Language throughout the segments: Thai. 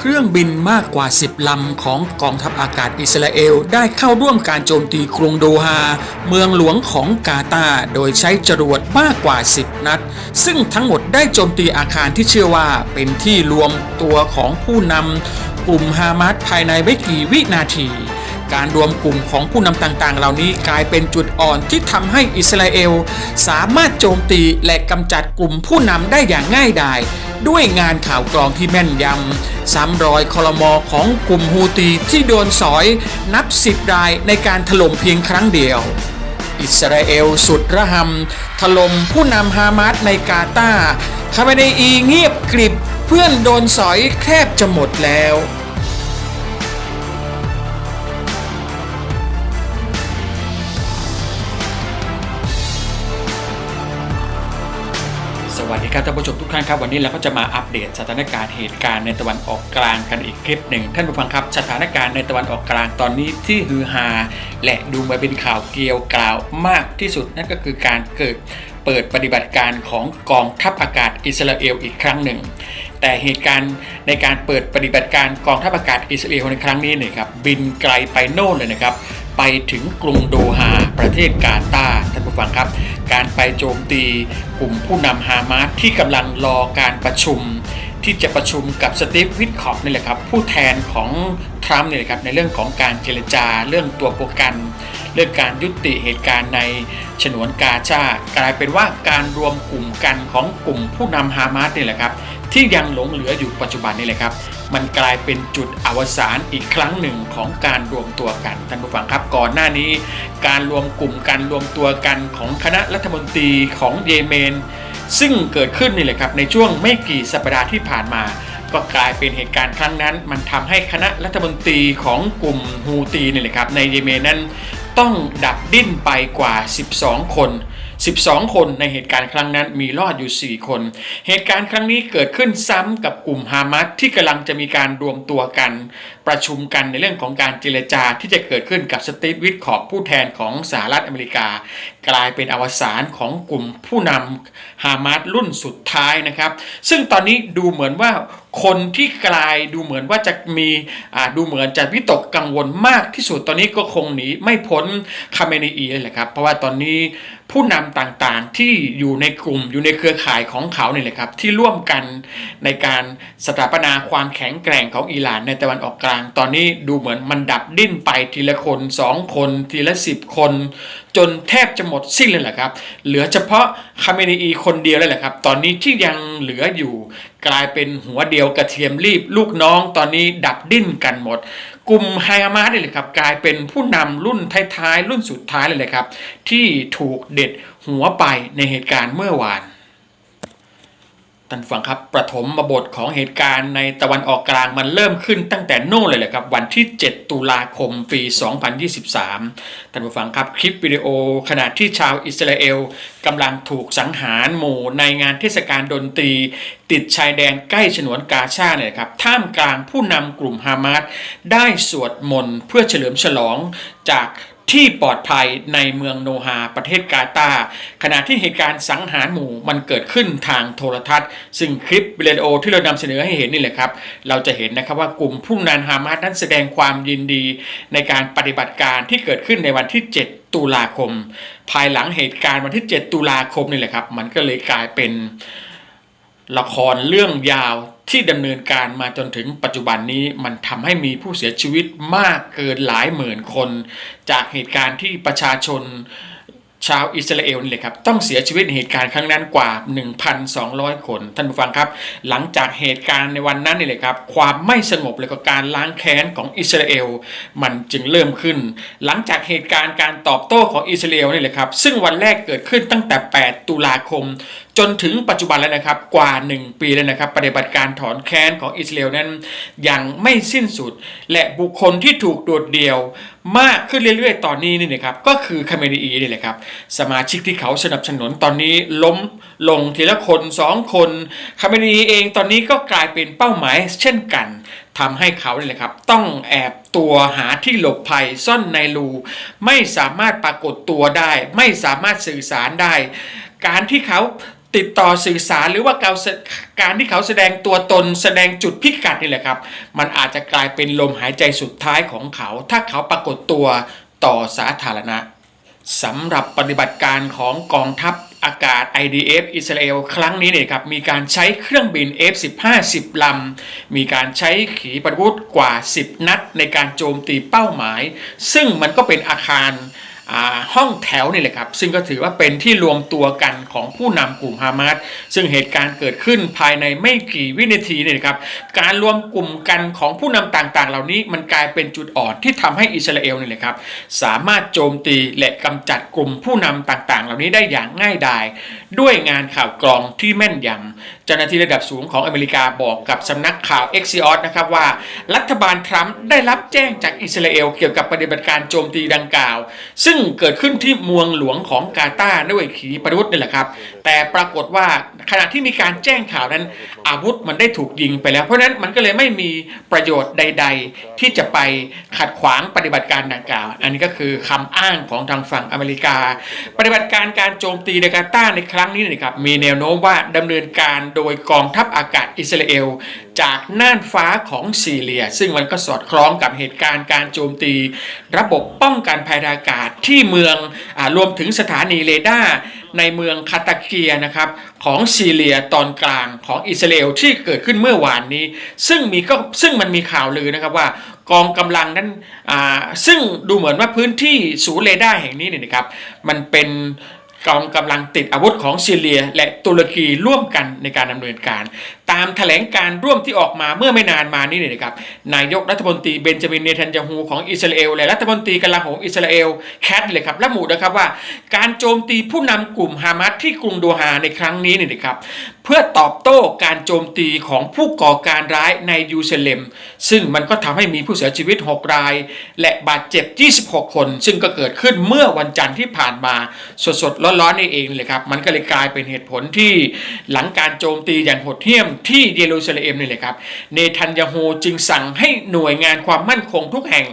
เครื่องบินมากกว่า 10 ลำของกองทัพอากาศอิสราเอล ได้เข้าร่วมการโจมตีกรุงโดฮา เมืองหลวงของกาตาโดยใช้จรวดมากกว่า 10 นัด ซึ่งทั้งหมดได้โจมตีอาคารที่เชื่อว่าเป็นที่รวมตัวของผู้นำกลุ่มฮามาสภายในไม่กี่วินาทีการรวมกลุ่มของผู้นำต่างๆ เหล่านี้กลายเป็นจุดอ่อนที่ทำให้อิสราเอล สามารถโจมตีและกำจัดกลุ่มผู้นำได้อย่างง่ายดาย ด้วยงานข่าวกรองที่แม่นยำ ซ้ำรอยคอรมอของกลุ่มฮูตีที่โดนสอยนับสิบรายในการถล่มเพียงครั้งเดียว อิสราเอลสุดระหำถล่มผู้นำฮามาสในกาตาคาเมเนอีเงียบกริบเพื่อนโดนสอยแทบจะหมดแล้ว ดีครับท่านผู้ชมทุกท่านครับวันนี้เราก็จะมาอัปเดตสถานการณ์เหตุการณ์ในตะวันออกกลางกันอีกคลิปหนึ่งท่านผู้ฟังครับสถานการณ์ในตะวันออกกลางตอนนี้ที่ฮือฮาและดูมาเป็นข่าวเกลียวกล่าวมากที่สุดนั่นก็คือการเกิดเปิดปฏิบัติการของกองทัพอากาศอิสราเอลอีกครั้งหนึ่ง แต่เหตุการณ์ในการเปิดปฏิบัติการกองทัพอากาศอิสราเอลในครั้งนี้เนี่ยครับบินไกลไปโน่นเลยนะครับไปถึงกรุงโดฮาประเทศกาตาร์ท่านผู้ฟังครับ การไปโจมตีกลุ่มผู้นำฮามาสที่กำลังรอการประชุม ที่จะประชุมกับสตีฟวิทคอปนี่แหละครับผู้แทนของทรัมป์นี่แหละครับในเรื่องของการเจรจาเรื่องตัวประกัน เรื่องการยุติเหตุการณ์ในฉนวนกาซากลายเป็นว่าการรวมกลุ่มกันของกลุ่มผู้นำฮามาสนี่แหละครับ ที่ยังหลงเหลืออยู่ปัจจุบันนี่แหละครับ มันกลายเป็นจุดอวสานอีกครั้งหนึ่งของการรวมตัวกันท่านผู้ฟังครับก่อนหน้านี้ การรวมกลุ่มกันรวมตัวกันของคณะรัฐมนตรีของเยเมน ซึ่งเกิดขึ้นนี่แหละครับในช่วงไม่กี่สัปดาห์ที่ผ่านมา ก็กลายเป็นเหตุการณ์ครั้งนั้น มันทำให้คณะรัฐมนตรีของกลุ่มฮูตีนี่แหละครับในเยเมนนั้นต้องดับดิ้นไปกว่า 12 คน 12 คนในเหตุการณ์ครั้งนั้นมีรอดอยู่ 4 คน เหตุการณ์ครั้งนี้เกิดขึ้นซ้ำกับกลุ่มฮามาสที่กำลังจะมีการรวมตัวกัน ประชุมกันในเรื่องของการเจรจาที่จะเกิดขึ้นกับสตีฟวิทคอบผู้แทนของสหรัฐอเมริกา กลายเป็นอวสานของกลุ่มผู้นำฮามาสรุ่นสุดท้ายนะครับ ซึ่งตอนนี้ดูเหมือนว่าคนที่กลายดูเหมือนว่าจะมีดูเหมือนจะวิตกกังวลมากที่สุดตอนนี้ก็คงหนีไม่พ้นคาเมนีอีเลยแหละครับเพราะว่าตอนนี้ผู้นำต่างๆที่อยู่ในกลุ่มอยู่ในเครือข่ายของเขาเนี่ยแหละครับที่ร่วมกันในการสถาปนาความแข็งแกร่งของอิหร่านในตะวันออกกลาง ตอนนี้ดูเหมือนมันดับดิ้นไปทีละคนสองคน ทีละสิบคน จนแทบจะหมดสิ้นเลยแหละครับเหลือเฉพาะคาเมนีอีคนเดียวเลยแหละครับตอนนี้ที่ยังเหลืออยู่กลายเป็นหัวเดียวกระเทียมรีบลูกน้องตอนนี้ดับดิ้นกันหมด กลุ่มไฮอามาสนี่แหลยครับกลายเป็นผู้นำรุ่นท้ายๆรุ่นสุดท้ายเลยเลยครับ ที่ถูกเด็ดหัวไปในเหตุการณ์เมื่อวาน ท่านฟังครับประถมบทของเหตุการณ์ในตะวันออกกลางมันเริ่มขึ้นตั้งแต่โน่นเลยแหละครับ วันที่ 7 ตุลาคมปี 2023 ท่านผู้ฟังครับคลิปวิดีโอขณะที่ชาวอิสราเอลกำลังถูกสังหารหมู่ในงานเทศกาลดนตรี ติดชายแดนใกล้ฉนวนกาซาเนี่ยครับท่ามกลางผู้นำกลุ่มฮามาสได้สวดมนต์เพื่อเฉลิมฉลองจาก ที่ปลอดภัยในเมืองโนฮาประเทศกาตาขณะที่เหตุการณ์สังหารหมู่มันเกิดขึ้นทางโทรทัศน์ ซึ่งคลิปวิดีโอที่เรานำเสนอให้เห็นนี่แหละครับ เราจะเห็นนะครับว่ากลุ่มผู้นำฮามาสนั้นแสดงความยินดีในการปฏิบัติการที่เกิดขึ้นในวันที่ 7 ตุลาคม ภายหลังเหตุการณ์วันที่ 7 ตุลาคมนี่แหละครับ มันก็เลยกลายเป็นละครเรื่องยาว ที่ดำเนินการมาจนถึงปัจจุบันนี้มันทำให้มีผู้เสียชีวิตมากเกินหลายหมื่นคน จากเหตุการณ์ที่ประชาชนชาวอิสราเอลนี่แหละครับต้องเสียชีวิตเหตุการณ์ครั้งนั้นกว่า 1,200 คน ท่านผู้ฟังครับ หลังจากเหตุการณ์ในวันนั้นนี่แหละครับ ความไม่สงบและก็การล้างแค้นของอิสราเอลมันจึงเริ่มขึ้น หลังจากเหตุการณ์การตอบโต้ของอิสราเอลนี่แหละครับ ซึ่งวันแรกเกิดขึ้นตั้งแต่ 8 ตุลาคม จนถึงปัจจุบันแล้วนะครับกว่า 1 ปีแล้วนะครับปฏิบัติการถอนแค้นของอิสราเอลนั้นยังไม่สิ้นสุด และบุคคลที่ถูกโดดเดี่ยวมากขึ้นเรื่อยๆ ตอนนี้นี่นะครับก็คือคาเมนีอีนี่แหละครับสมาชิกที่เขาสนับสนุนตอนนี้ล้มลงทีละคนสองคนคาเมนีเองตอนนี้ก็กลายเป็นเป้าหมายเช่นกันทำให้เขาเนี่ยแหละครับต้องแอบตัวหาที่หลบภัยซ่อนในรูไม่สามารถปรากฏตัวได้ ไม่สามารถสื่อสารได้ การที่เขา ติดต่อสื่อสารหรือว่าการการที่เขาแสดงตัวตนแสดงจุดพิกัดนี่แหละครับ มันอาจจะกลายเป็นลมหายใจสุดท้ายของเขา ถ้าเขาปรากฏตัวต่อสาธารณะสำหรับปฏิบัติการของกองทัพอากาศ IDF อิสราเอลครั้งนี้เนี่ยครับมีการใช้เครื่องบิน F-15 10 ลำ มีการใช้ขีปนาวุธกว่า 10 นัดในการโจมตีเป้าหมาย ซึ่งมันก็เป็นอาคาร ห้องแถวนี่แหละครับซึ่งก็ถือว่าเป็นที่รวมตัวกันของผู้นำกลุ่มฮามาสซึ่งเหตุการณ์เกิดขึ้นภายในไม่กี่วินาทีนี่นะครับการรวมกลุ่มกันของผู้นำต่างๆ เหล่านี้มันกลายเป็นจุดอ่อนที่ทำให้อิสราเอลนี่แหละครับสามารถโจมตีและกำจัดกลุ่มผู้นำต่างๆ เหล่านี้ได้อย่างง่ายดาย ด้วยงานข่าวกรองที่แม่นยำเจ้าหน้าที่ระดับสูงของอเมริกาบอกกับสำนักข่าว Axios นะครับว่า รัฐบาลทรัมป์ได้รับแจ้งจากอิสราเอลเกี่ยวกับปฏิบัติการโจมตีดังกล่าว ซึ่งเกิดขึ้นที่เมืองหลวงของกาตาร์ด้วยขีปนาวุธนี่แหละครับ แต่ปรากฏว่า ขณะที่มีการแจ้งข่าวนั้น อาวุธมันได้ถูกยิงไปแล้ว เพราะนั้นมันก็เลยไม่มีประโยชน์ใด ๆ ที่จะไปขัดขวางปฏิบัติการดังกล่าว อันนี้ก็คือคำอ้างของทางฝั่งอเมริกา ปฏิบัติการการโจมตีในกาตาในครั้งนี้นะครับมีแนวโน้มว่าดำเนินการโดยกองทัพอากาศอิสราเอล จากน่านฟ้าของซีเรีย ซึ่งมันก็สอดคล้องกับเหตุการณ์การโจมตี ระบบป้องกันภัยอากาศที่เมืองอารวมถึงสถานีเรดาร์ ในเมืองคาตาเกียนะครับของซีเรียตอนกลางของอิสราเอลที่เกิดขึ้นเมื่อวานนี้ ซึ่งมีก็ซึ่งมันมีข่าวลือนะครับว่ากองกำลังนั้นซึ่งดูเหมือนว่าพื้นที่ศูนย์เรดาร์แห่งนี้เนี่ยนะครับมันเป็น กองกำลังติดอาวุธของซีเรีย และตุรกีร่วมกันในการดำเนินการ ตามแถลงการร่วมที่ออกมาเมื่อไม่นานมานี้เนี่ยนะครับนายกรัฐมนตรีเบนจามินเนทันยาฮูของอิสราเอลและรัฐมนตรีกลาโหมอิสราเอลแคทเลยครับระบุนะครับว่า การโจมตีผู้นำกลุ่มฮามาสที่กรุงโดฮาในครั้งนี้เนี่ยนะครับ พื่อตอบโต้การโจมตีของผู้ก่อการร้ายในยูเซเลม ซึ่งมันก็ทำให้มีผู้เสียชีวิต 6 ราย และบาดเจ็บ 26 คน ซึ่งก็เกิดขึ้นเมื่อวันจันทร์ที่ผ่านมา สดๆ ร้อนๆนี่เองเลยครับ มันก็เลยกลายเป็นเหตุผลที่หลังการโจมตีอย่างโหดเหี้ยมที่เยรูซาเล็มนี่แหละครับ เนทันยาโฮจึงสั่งให้หน่วยงานความมั่นคงทุกแห่ง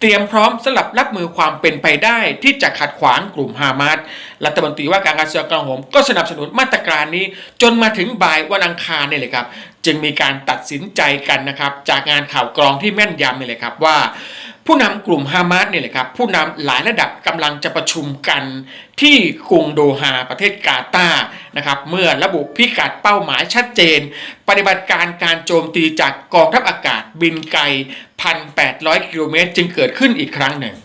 เตรียมพร้อมสำหรับรับมือความเป็นไปได้ที่จะขัดขวางกลุ่มฮามาสรัฐมนตรีว่าการกระทรวงกลาโหมก็สนับสนุนมาตรการนี้จนมาถึงบ่ายวันอังคารนี่เลยครับ จึงมีการตัดสินใจกันนะครับ จากงานข่าวกรองที่แม่นยำนี่เลยครับว่า ผู้นำกลุ่มฮามาสเนี่ยแหละครับผู้นำหลายระดับกำลังจะประชุมกันที่กรุงโดฮาประเทศกาตาร์นะครับเมื่อระบุพิกัดเป้าหมายชัดเจน ปฏิบัติการการโจมตีจากกองทัพอากาศบินไกล 1,800 กิโลเมตร จึงเกิดขึ้นอีกครั้งหนึ่ง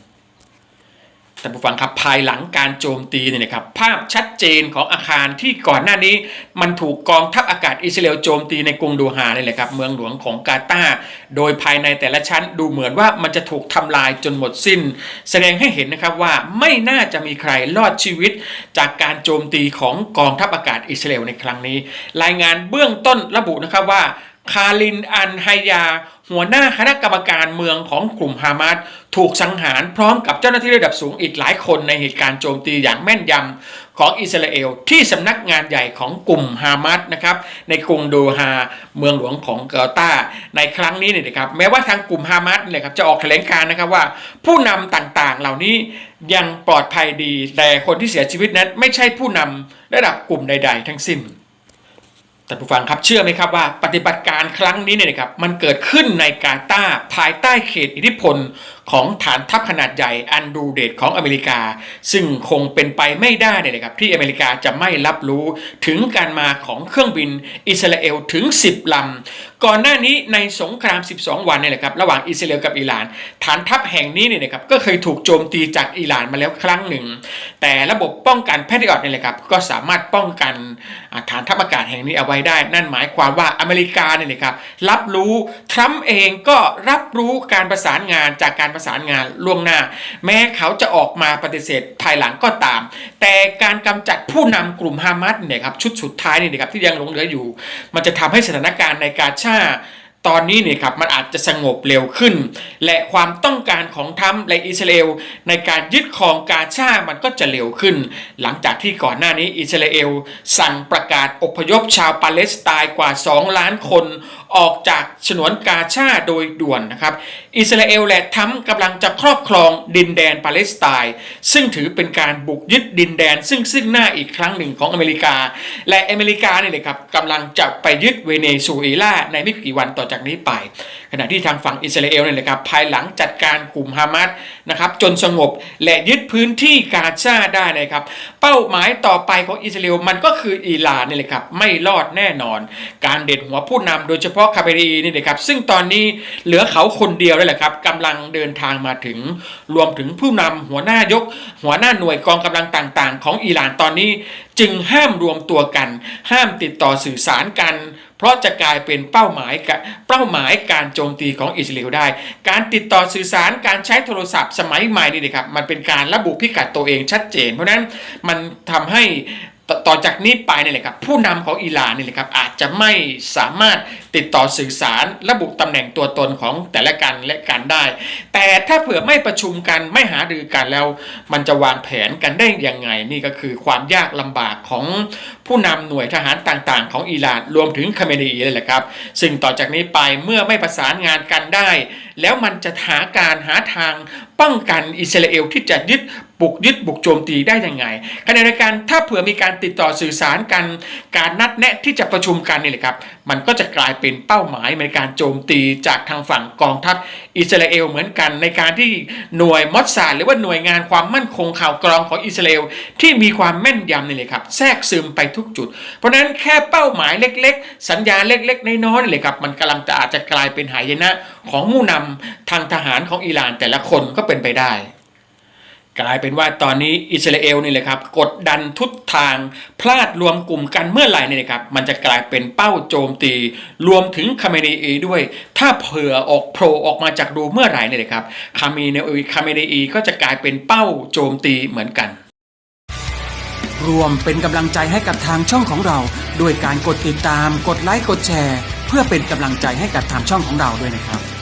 ท่านผู้ฟังครับภายหลังการโจมตีเนี่ยนะครับภาพชัดเจนของอาคารที่ก่อนหน้านี้ มันถูกกองทัพอากาศอิสราเอลโจมตีในกรุงโดฮาเลยแหละครับเมืองหลวงของกาตาร์โดยภายในแต่ละชั้นดูเหมือนว่ามันจะถูกทำลายจนหมดสิ้น แสดงให้เห็นนะครับว่าไม่น่าจะมีใครรอดชีวิต จากการโจมตีของกองทัพอากาศอิสราเอลในครั้งนี้ รายงานเบื้องต้นระบุนะครับว่า คาลินอันไฮยา หัวหน้าคณะกรรมการเมืองของกลุ่มฮามาสถูกสังหารพร้อมกับเจ้าหน้าที่ระดับสูงอีกหลายคนในเหตุการณ์โจมตีอย่างแม่นยำของอิสราเอล ที่สำนักงานใหญ่ของกลุ่มฮามาสนะครับในกรุงโดฮาเมืองหลวงของเกาตาร์ในครั้งนี้เนี่ยนะครับแม้ว่าทางกลุ่มฮามาสเนี่ยครับจะออกแถลงการนะครับว่า ผู้นำต่างๆ เหล่านี้ยังปลอดภัยดีแต่คนที่เสียชีวิตนั้นไม่ใช่ผู้นำระดับกลุ่มใด ๆ ทั้งสิ้น ท่านผู้ฟังครับเชื่อไหมครับว่าปฏิบัติการครั้งนี้เนี่ยนะครับมันเกิดขึ้นในกาตาภายใต้เขตอิทธิพล ของฐานทัพขนาดใหญ่อันดูเดตของอเมริกา ซึ่งคงเป็นไปไม่ได้เนี่ยนะครับที่อเมริกาจะไม่รับรู้ถึงการมาของเครื่องบินอิสราเอลถึง 10 ลำ ก่อนหน้านี้ในสงคราม 12 วันเนี่ยแหละครับระหว่างอิสราเอลกับอิหร่าน ฐานทัพแห่งนี้เนี่ยนะครับก็เคยถูกโจมตีจากอิหร่านมาแล้วครั้งหนึ่ง แต่ระบบป้องกันแพทริออตเนี่ยแหละครับก็สามารถป้องกันฐานทัพอากาศแห่งนี้เอาไว้ได้ นั่นหมายความว่าอเมริกาเนี่ยนะครับรับรู้ทรัมป์เองก็รับรู้การประสานงานจากการประสานงานล่วงหน้า แม้เขาจะออกมาปฏิเสธภายหลังก็ตาม แต่การกำจัดผู้นำกลุ่มฮามาสเนี่ยครับชุดสุดท้ายนี่นะครับที่ยังหลงเหลืออยู่ มันจะทำให้สถานการณ์ในกาชา ตอนนี้เนี่ยครับมันอาจจะสงบเร็วขึ้น และความต้องการของทรัมและอิสราเอลในการยึดครองกาชามันก็จะเร็วขึ้น หลังจากที่ก่อนหน้านี้อิสราเอลสั่งประกาศอพยพชาวปาเลสไตน์กว่า 2 ล้านคนออกจากฉนวนกาชาโดยด่วนนะครับ อิสราเอลและทรัมกำลังจะครอบครองดินแดนปาเลสไตน์ซึ่งถือเป็นการบุกยึดดินแดน ซึ่งซึ่งหน้าอีกครั้งหนึ่งของอเมริกา และอเมริกาเนี่ยนะครับกำลังจะไปยึดเวเนซุเอลาในไม่กี่วันต่อจากนี้ไป ขณะที่ทางฝั่งอิสราเอลเนี่ยนะครับภายหลังจัดการกลุ่มฮามาสนะครับจนสงบและยึดพื้นที่กาซาได้นะครับ เป้าหมายต่อไปของอิสราเอลมันก็คืออิหร่านนี่แหละครับไม่รอดแน่นอน การเด็ดหัวผู้นำโดยเฉพาะคาเบรีนี่นะครับซึ่งตอนนี้เหลือเขาคนเดียวนี่แหละครับกำลังเดินทางมาถึงรวมถึงผู้นำหัวหน้ายก หัวหน้าหน่วยกองกำลังต่าง ๆ ของอิหร่านตอนนี้ จึงห้ามรวมตัวกัน ห้ามติดต่อสื่อสารกัน เพราะจะกลายเป็นเป้าหมายกะเป้าหมายการโจมตีของอิสราเอลได้ การติดต่อสื่อสารการใช้โทรศัพท์สมัยใหม่นี่นะครับมันเป็นการระบุพิกัดตัวเองชัดเจน เพราะนั้นมันทำให้ ตต่อจากนี้ไปนี่แหละครับผู้นำของอิหร่านนี่แหละครับอาจจะไม่สามารถติดต่อสื่อสารระบุตำแหน่งตัวตนของแต่ละกันและกันได้ แต่ถ้าเผื่อไม่ประชุมกันไม่หารือกันแล้ว มันจะวางแผนกันได้ยังไง นี่ก็คือความยากลำบากของผู้นำหน่วยทหารต่างๆ ของอิหร่านรวมถึงคาเมนีเลยแหละครับ ซึ่งต่อจากนี้ไปเมื่อไม่ประสานงานกันได้ แล้วมันจะหาการหาทางป้องกันอิสราเอลที่จะยึดบุกยึดบุกโจมตีได้ยังไงขณะเดียวกันถ้าเผื่อมีการติดต่อสื่อสารกันการนัดแนะที่จะประชุมกันนี่แหละครับ มันก็จะกลายเป็นเป้าหมายในการโจมตีจากทางฝั่งกองทัพอิสราเอลเหมือนกัน ในการที่หน่วยมอสซาดหรือว่าหน่วยงานความมั่นคงข่าวกรองของอิสราเอลที่มีความแม่นยำนี่เลยครับ แทรกซึมไปทุกจุด เพราะฉะนั้นแค่เป้าหมายเล็ก ๆ สัญญาเล็ก ๆ น้อยๆนี่เลยครับมันกำลังจะอาจจะกลายเป็นหายนะของผู้นำทางทหารของอิหร่านแต่ละคนก็เป็นไปได้ กลายเป็นว่าตอนนี้อิสราเอลนี่เลยครับกดดันทุกทางพลาดรวมกลุ่มกันเมื่อไหร่นี่นะครับมันจะกลายเป็นเป้าโจมตี รวมถึงคาเมเนอีด้วย ถ้าเผื่อออกโผล่ออกมาจากรูเมื่อไหร่นี่เลยครับคาเมเนอีคาเมเนอีก็จะกลายเป็นเป้าโจมตีเหมือนกัน รวมเป็นกำลังใจให้กับทางช่องของเรา ด้วยการกดติดตามกดไลค์กดแชร์ เพื่อเป็นกำลังใจให้กับทางช่องของเราด้วยนะครับ